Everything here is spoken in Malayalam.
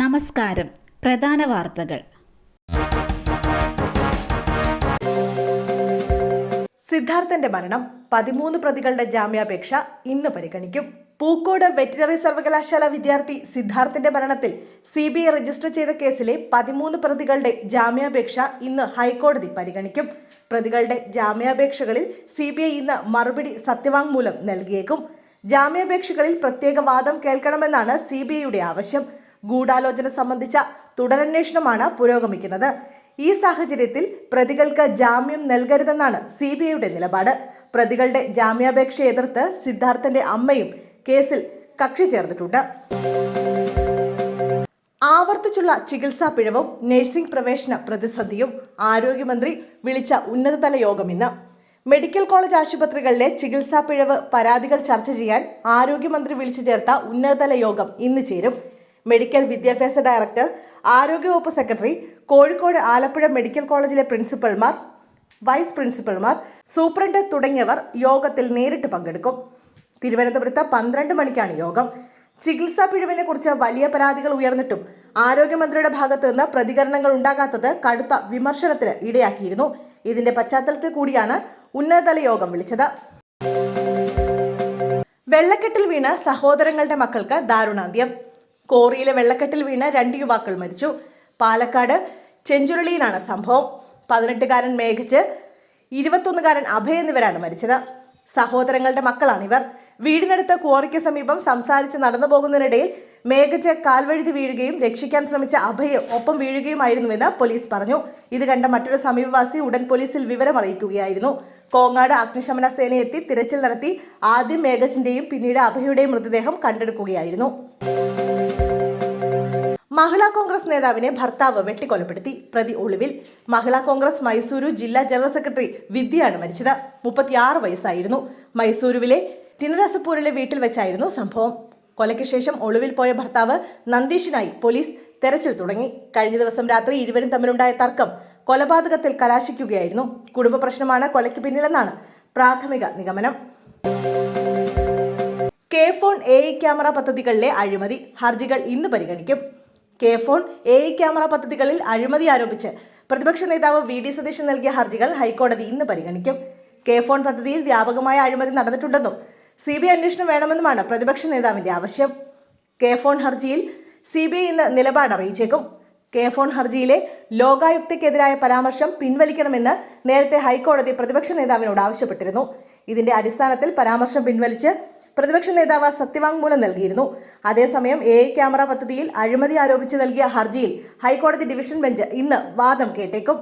നമസ്കാരം. പ്രധാന വാർത്തകൾ. സിദ്ധാർത്ഥന്റെ മരണം പതിമൂന്ന് പ്രതികളുടെ ജാമ്യാപേക്ഷ ഇന്ന് പരിഗണിക്കും. പൂക്കോട് വെറ്റിനറി സർവകലാശാല വിദ്യാർത്ഥി സിദ്ധാർത്ഥന്റെ മരണത്തിൽ സി ബി ഐ രജിസ്റ്റർ ചെയ്ത കേസിലെ പതിമൂന്ന് പ്രതികളുടെ ജാമ്യാപേക്ഷ ഇന്ന് ഹൈക്കോടതി പരിഗണിക്കും. പ്രതികളുടെ ജാമ്യാപേക്ഷകളിൽ സി ബി ഐ ഇന്ന് മറുപടി സത്യവാങ്മൂലം നൽകിയേക്കും. ജാമ്യാപേക്ഷകളിൽ പ്രത്യേക വാദം കേൾക്കണമെന്നാണ് സി ബി ഐയുടെ ആവശ്യം. ഗൂഢാലോചന സംബന്ധിച്ച തുടരന്വേഷണമാണ് പുരോഗമിക്കുന്നത്. ഈ സാഹചര്യത്തിൽ പ്രതികൾക്ക് ജാമ്യം നൽകരുതെന്നാണ് സി ബി ഐയുടെ നിലപാട്. പ്രതികളുടെ ജാമ്യാപേക്ഷ എതിർത്ത് സിദ്ധാർത്ഥന്റെ അമ്മയും കേസിൽ കക്ഷി ചേർന്നിട്ടുണ്ട്. ആവർത്തിച്ചുള്ള ചികിത്സാ പിഴവും നഴ്സിംഗ് പ്രവേശന പ്രതിസന്ധിയും ആരോഗ്യമന്ത്രി വിളിച്ച ഉന്നതതല യോഗം ഇന്ന്. മെഡിക്കൽ കോളേജ് ആശുപത്രികളിലെ ചികിത്സാ പിഴവ് പരാതികൾ ചർച്ച ചെയ്യാൻ ആരോഗ്യമന്ത്രി വിളിച്ചു ചേർത്ത ഉന്നതതല യോഗം ഇന്ന് ചേരും. മെഡിക്കൽ വിദ്യാഭ്യാസ ഡയറക്ടർ ആരോഗ്യവകുപ്പ് സെക്രട്ടറി കോഴിക്കോട് ആലപ്പുഴ മെഡിക്കൽ കോളേജിലെ പ്രിൻസിപ്പൽമാർ വൈസ് പ്രിൻസിപ്പൽമാർ സൂപ്രണ്ട് തുടങ്ങിയവർ യോഗത്തിൽ നേരിട്ട് പങ്കെടുക്കും. തിരുവനന്തപുരത്ത് പന്ത്രണ്ട് മണിക്കാണ് യോഗം. ചികിത്സാ പിഴവിനെ കുറിച്ച് വലിയ പരാതികൾ ഉയർന്നിട്ടും ആരോഗ്യമന്ത്രിയുടെ ഭാഗത്ത് നിന്ന് പ്രതികരണങ്ങൾ ഉണ്ടാകാത്തത് കടുത്ത വിമർശനത്തിന് ഇടയാക്കിയിരുന്നു. ഇതിന്റെ പശ്ചാത്തലത്തിൽ കൂടിയാണ് ഉന്നതതല യോഗം വിളിച്ചത്. വെള്ളക്കെട്ടിൽ വീണ് സഹോദരങ്ങളുടെ മക്കൾക്ക് ദാരുണാന്ത്യം. കോറിയിലെ വെള്ളക്കെട്ടിൽ വീണ് രണ്ട് യുവാക്കൾ മരിച്ചു. പാലക്കാട് ചെഞ്ചുരുളിയിലാണ് സംഭവം. പതിനെട്ടുകാരൻ മേഘച്ച് ഇരുപത്തൊന്നുകാരൻ അഭയ് എന്നിവരാണ് മരിച്ചത്. സഹോദരങ്ങളുടെ മക്കളാണിവർ വീടിനടുത്ത് ക്വാറിക്ക് സമീപം സംസാരിച്ച് നടന്നു പോകുന്നതിനിടയിൽ മേഘച്ച് കാൽവഴുതി വീഴുകയും രക്ഷിക്കാൻ ശ്രമിച്ച അഭയ് ഒപ്പം വീഴുകയുമായിരുന്നുവെന്ന് പോലീസ് പറഞ്ഞു. ഇത് കണ്ട മറ്റൊരു സമീപവാസി ഉടൻ പോലീസിൽ വിവരം അറിയിക്കുകയായിരുന്നു. കോങ്ങാട് അഗ്നിശമന സേനയെത്തി തിരച്ചിൽ നടത്തി ആദ്യം മേഘച്ചിന്റെയും പിന്നീട് അഭയുടെയും മൃതദേഹം കണ്ടെടുക്കുകയായിരുന്നു. മഹിളാ കോൺഗ്രസ് നേതാവിനെ ഭർത്താവ് വെട്ടിക്കൊലപ്പെടുത്തി. പ്രതി ഒളിവിൽ മഹിളാ കോൺഗ്രസ് മൈസൂരു ജില്ലാ ജനറൽ സെക്രട്ടറി വിദ്യയാണ് മരിച്ചത്. മുപ്പത്തിയാറ് വയസ്സായിരുന്നു. മൈസൂരുവിലെ ടിനരസപ്പൂരിലെ വീട്ടിൽ വെച്ചായിരുന്നു സംഭവം. കൊലയ്ക്ക് ശേഷം ഒളിവിൽ പോയ ഭർത്താവ് നന്ദീഷിനായി പോലീസ് തെരച്ചിൽ തുടങ്ങി. കഴിഞ്ഞ ദിവസം രാത്രി ഇരുവരും തമ്മിലുണ്ടായ തർക്കം കൊലപാതകത്തിൽ കലാശിക്കുകയായിരുന്നു. കുടുംബ പ്രശ്നമാണ് കൊലയ്ക്ക് പിന്നിലെന്നാണ് പ്രാഥമിക നിഗമനം. കെ ഫോൺ എ ക്യാമറ പദ്ധതികളിലെ അഴിമതി ഹർജികൾ ഇന്ന് പരിഗണിക്കും. K FON A I camera പദ്ധതികളിൽ അഴിമതി ആരോപിച്ച് പ്രതിപക്ഷ നേതാവ് വി ഡി സതീശൻ നൽകിയ ഹർജികൾ ഹൈക്കോടതി ഇന്ന് പരിഗണിക്കും. കെ ഫോൺ പദ്ധതിയിൽ വ്യാപകമായ അഴിമതി നടന്നിട്ടുണ്ടെന്നും സി ബി ഐ അന്വേഷണം വേണമെന്നുമാണ് പ്രതിപക്ഷ നേതാവിന്റെ ആവശ്യം. കെ ഫോൺ ഹർജിയിൽ സി ബി ഐ ഇന്ന് നിലപാട് അറിയിച്ചേക്കും. കെ ഫോൺ ഹർജിയിലെ ലോകായുക്തയ്ക്കെതിരായ പരാമർശം പിൻവലിക്കണമെന്ന് നേരത്തെ ഹൈക്കോടതി പ്രതിപക്ഷ നേതാവിനോട് ആവശ്യപ്പെട്ടിരുന്നു. ഇതിന്റെ അടിസ്ഥാനത്തിൽ പരാമർശം പിൻവലിച്ച് പ്രതിപക്ഷ നേതാവ് സത്യവാങ്മൂലം നൽകിയിരുന്നു. അതേസമയം എ ക്യാമറ പദ്ധതിയിൽ അഴിമതി ആരോപിച്ച് നൽകിയ ഹർജിയിൽ ഹൈക്കോടതി ഡിവിഷൻ ബെഞ്ച് ഇന്ന് വാദം കേട്ടേക്കും.